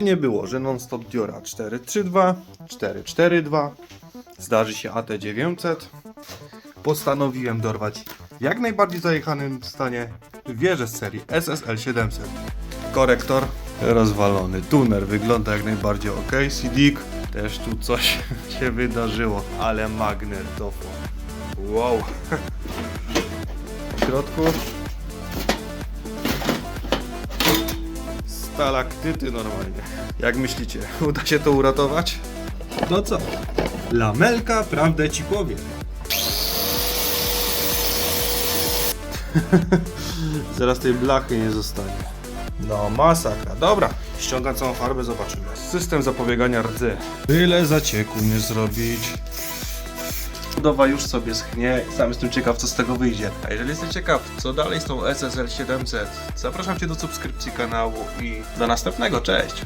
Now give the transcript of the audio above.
Nie było, że non-stop Diora 432, 442, zdarzy się AT900. Postanowiłem dorwać jak najbardziej zajechanym stanie wieżę z serii SSL 700. Korektor rozwalony, tuner wygląda jak najbardziej ok, CD też tu coś się wydarzyło, ale magnetofon. Wow. W środku stalaktyty normalnie. Jak myślicie, uda się to uratować? No co? Lamelka prawdę ci powie. Zaraz tej blachy nie zostanie. No masakra. Dobra, ściągam całą farbę, zobaczymy. System zapobiegania rdzy. Tyle zacieku nie zrobić. Budowa już sobie schnie sam jestem ciekaw, co z tego wyjdzie. A jeżeli jesteś ciekaw, co dalej z tą SSL 700, zapraszam Cię do subskrypcji kanału i do następnego. Cześć!